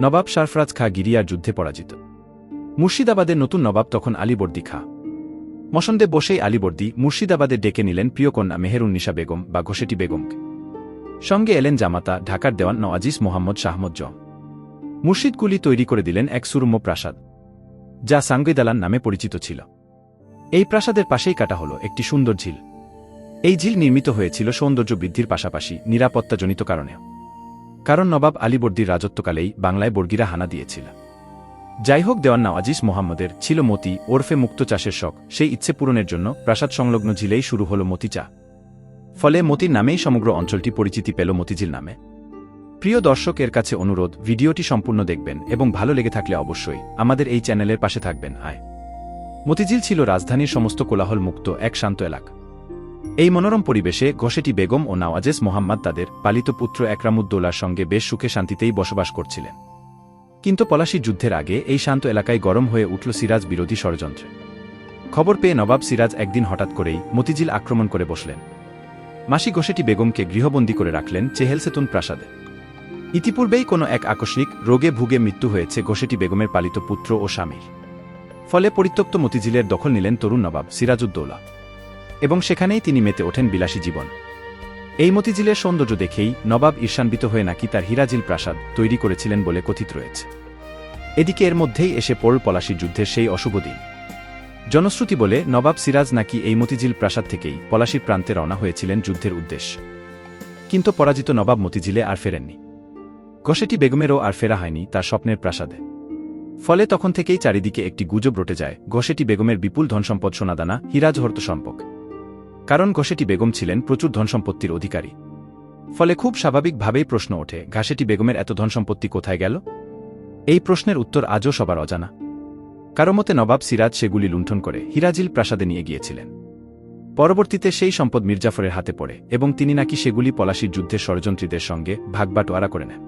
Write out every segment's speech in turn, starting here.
নবাব সারফরাজ খা গিরিয়ার যুদ্ধে পরাজিত। মুর্শিদাবাদের নতুন নবাব তখন আলীবর্দী খা। মসন্দে বসেই আলীবর্দী মুর্শিদাবাদে ডেকে নিলেন প্রিয়কন্যা মেহেরুন্নিসা বেগম বা ঘোষেটি বেগমকে। সঙ্গে এলেন জামাতা ঢাকার দেওয়ান নওয়াজিস মোহাম্মদ শাহমদ জ। মুর্শিদকুলি তৈরি করে দিলেন এক সুরম্য প্রাসাদ, যা সাঙ্গৈদালান নামে পরিচিত ছিল। এই প্রাসাদের পাশেই কাটা হল একটি সুন্দর ঝিল। এই ঝিল নির্মিত হয়েছিল সৌন্দর্য বৃদ্ধির পাশাপাশি নিরাপত্তাজনিত কারণেও। কারণ নবাব আলীবর্দীর রাজত্বকালেই বাংলায় বর্গিরা হানা দিয়েছিল। যাই হোক দেওয়ান নওয়াজিস মোহাম্মদের ছিল মতি, ওরফে মুক্ত চাষের শখ, সেই ইচ্ছে পূরণের জন্য প্রাসাদ সংলগ্ন ঝিলেই শুরু হল মতি চা। ফলে মতির নামেই সমগ্র অঞ্চলটি পরিচিতি পেল মতিঝিল নামে। প্রিয় দর্শকের কাছে অনুরোধ, ভিডিওটি সম্পূর্ণ দেখবেন এবং ভালো লেগে থাকলে অবশ্যই আমাদের এই চ্যানেলের পাশে থাকবেন। আয়। মতিঝিল ছিল রাজধানীর সমস্ত কোলাহল মুক্ত এক শান্ত এলাকা। এই মনোরম পরিবেশে ঘষেটি বেগম ও নওয়াজেস মোহাম্মদ তাদের পালিত পুত্র একরামুদ্দৌলার সঙ্গে বেশ সুখে শান্তিতেই বসবাস করছিলেন। কিন্তু পলাশি যুদ্ধের আগে এই শান্ত এলাকায় গরম হয়ে উঠল সিরাজ বিরোধী ষড়যন্ত্রে। খবর পেয়ে নবাব সিরাজ একদিন হঠাৎ করেই মতিঝিল আক্রমণ করে বসলেন। মাসি ঘোষেটি বেগমকে গৃহবন্দী করে রাখলেন চেহেলসেতুন প্রাসাদে। ইতিপূর্বেই কোনো এক আকস্মিক রোগে ভুগে মৃত্যু হয়েছে ঘোষেটি বেগমের পালিত পুত্র ও স্বামীর। ফলে পরিত্যক্ত মতিঝিলের দখল নিলেন তরুণ নবাব সিরাজউদ্দৌলা। এবং সেখানেই তিনি মেতে ওঠেন বিলাসী জীবন। এই মতিঝিলের সৌন্দর্য দেখেই নবাব ঈর্ষান্বিত হয়ে নাকি তার হীরাজিল প্রাসাদ তৈরি করেছিলেন বলে কথিত রয়েছে। এদিকে এর মধ্যেই এসে পড়ল পলাশির যুদ্ধের সেই অশুভ দিন। জনশ্রুতি বলে নবাব সিরাজ নাকি এই মতিঝিল প্রাসাদ থেকেই পলাশির প্রান্তে রওনা হয়েছিলেন যুদ্ধের উদ্দেশ্য। কিন্তু পরাজিত নবাব মতিঝিলে আর ফেরেননি। ঘষেটি বেগমেরও আর ফেরা হয়নি তার স্বপ্নের প্রাসাদে। ফলে তখন থেকেই চারিদিকে একটি গুজব রটে যায়। ঘষেটি বেগমের বিপুল ধনসম্পদ সোনাদানা, হিরাজ হর্ত সম্পর্ক। কারণ ঘষেটি বেগম ছিলেন প্রচুর ধনসম্পত্তির অধিকারী। ফলে খুব স্বাভাবিকভাবেই প্রশ্ন ওঠে, ঘাসেটি বেগমের এত ধনসম্পত্তি কোথায় গেল? এই প্রশ্নের উত্তর আজও সবার অজানা। কারও মতে নবাব সিরাজ সেগুলি লুণ্ঠন করে হিরাজিল প্রাসাদে নিয়ে গিয়েছিলেন। পরবর্তীতে সেই সম্পদ মির্জাফরের হাতে পড়ে এবং তিনি নাকি সেগুলি পলাশির যুদ্ধের ষড়যন্ত্রীদের সঙ্গে ভাগবাটোয়ারা করে নেন।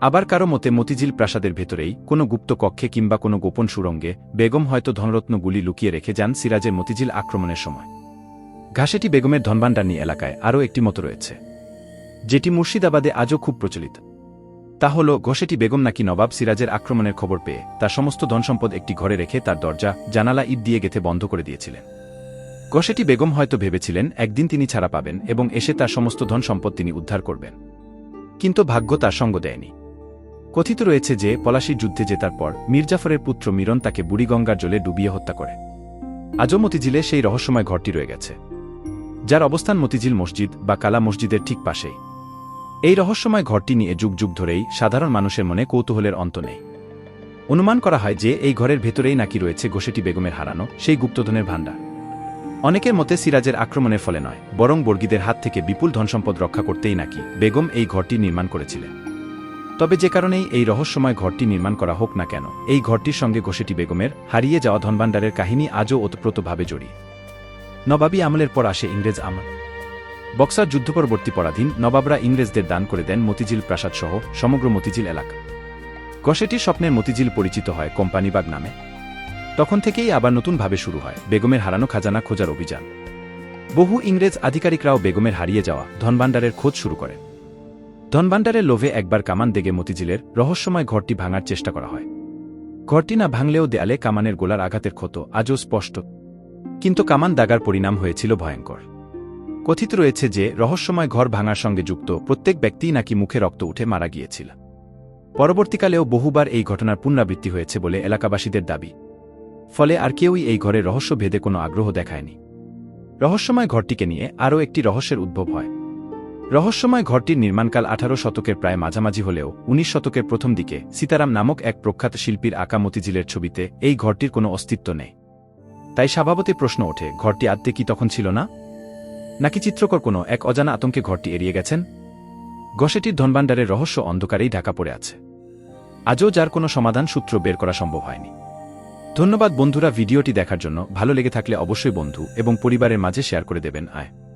আবার কারও মতে মতিঝিল প্রাসাদের ভেতরেই কোনো গুপ্ত কক্ষে কিংবা কোনো গোপন সুরঙ্গে বেগম হয়তো ধনরত্নগুলি লুকিয়ে রেখে যান সিরাজের মতিঝিল আক্রমণের সময়। ঘাসেটি বেগমের ধনবান্ডানি এলাকায় আরও একটি মতো রয়েছে। যেটি মুর্শিদাবাদে আজও খুব প্রচলিত। তা হল, ঘষেটি বেগম নাকি নবাব সিরাজের আক্রমণের খবর পেয়ে তার সমস্ত ধনসম্পদ একটি ঘরে রেখে তার দরজা, জানালা ঈদ দিয়ে গেথে বন্ধ করে দিয়েছিলেন। ঘষেটি বেগম হয়তো ভেবেছিলেন, একদিন তিনি ছাড়া পাবেন এবং এসে তার সমস্ত ধন সম্পদ তিনি উদ্ধার করবেন। কিন্তু ভাগ্য তার সঙ্গ দেয়নি। কথিত রয়েছে যে, পলাশির যুদ্ধে জেতার পর মির্জাফরের পুত্র মিরন তাকে বুড়িগঙ্গার জলে ডুবিয়ে হত্যা করে। আজও মতিঝিলে সেই রহস্যময় ঘরটি রয়ে গেছে। যার অবস্থান মতিঝিল মসজিদ বা কালা মসজিদের ঠিক পাশেই। এই রহস্যময় ঘরটি নিয়ে যুগ যুগ ধরেই সাধারণ মানুষের মনে কৌতূহলের অন্ত নেই। অনুমান করা হয় যে এই ঘরের ভেতরেই নাকি রয়েছে গোশেটি বেগমের হারানো, সেই গুপ্তধনের ভাণ্ডার। অনেকের মতে সিরাজের আক্রমণের ফলে নয়, বরং বর্গীদের হাত থেকে বিপুল ধনসম্পদ রক্ষা করতেই নাকি বেগম এই ঘরটি নির্মাণ করেছিলেন। তবে যে কারণেই এই রহস্যময় ঘরটি নির্মাণ করা হোক না কেন, এই ঘরটির সঙ্গে গোশেটি বেগমের হারিয়ে যাওয়া ধনভাণ্ডারের কাহিনী আজও ওতপ্রোতভাবে জড়িয়ে। নবাবী আমলের পর আসে ইংরেজ আমল। বক্সার যুদ্ধ পরবর্তী পরাধীন নবাবরা ইংরেজদের দান করে দেন মতিঝিল প্রাসাদ সহ সমগ্র মতিঝিল এলাকা। গসেটির স্বপ্নের মতিঝিল পরিচিত হয় কোম্পানিবাগ নামে। তখন থেকেই আবার নতুনভাবে শুরু হয় বেগমের হারানো খাজানা খোঁজার অভিযান। বহু ইংরেজ আধিকারিকরাও বেগমের হারিয়ে যাওয়া ধনভাণ্ডারের খোঁজ শুরু করে। ধনভাণ্ডারের লোভে একবার কামান দেগে মতিঝিলের রহস্যময় ঘরটি ভাঙার চেষ্টা করা হয়। ঘরটি না ভাঙলেও দেয়ালে কামানের গোলার আঘাতের ক্ষত আজও স্পষ্ট। কিন্তু কামান দাগার পরিণাম হয়েছিল ভয়ঙ্কর। কথিত রয়েছে যে, রহস্যময় ঘর ভাঙার সঙ্গে যুক্ত প্রত্যেক ব্যক্তিই নাকি মুখে রক্ত উঠে মারা গিয়েছিল। পরবর্তীকালেও বহুবার এই ঘটনার পুনরাবৃত্তি হয়েছে বলে এলাকাবাসীদের দাবি। ফলে আর কেউই এই ঘরে রহস্য ভেদে কোনো আগ্রহ দেখায়নি। রহস্যময় ঘরটিকে নিয়ে আরও একটি রহস্যের উদ্ভব হয়। রহস্যময় ঘরটির নির্মাণকাল আঠারো শতকের প্রায় মাঝামাঝি হলেও উনিশ শতকের প্রথম দিকে সীতারাম নামক এক প্রখ্যাত শিল্পীর আঁকা মতিঝিলের ছবিতে এই ঘরটির কোনো অস্তিত্ব নেই। তাই স্বভাবতে প্রশ্ন ওঠে, ঘরটি আদতে কি তখন ছিল না? নাকি চিত্রকর কোনো এক অজানা আতঙ্কে ঘরটি এড়িয়ে গেছেন? গসেটির ধনভাণ্ডারের রহস্য অন্ধকারেই ঢাকা পড়ে আছে। আজও যার কোনো সমাধান সূত্র বের করা সম্ভব হয়নি। ধন্যবাদ বন্ধুরা ভিডিওটি দেখার জন্য। ভালো লেগে থাকলে অবশ্যই বন্ধু এবং পরিবারের মাঝে শেয়ার করে দেবেন। আয়।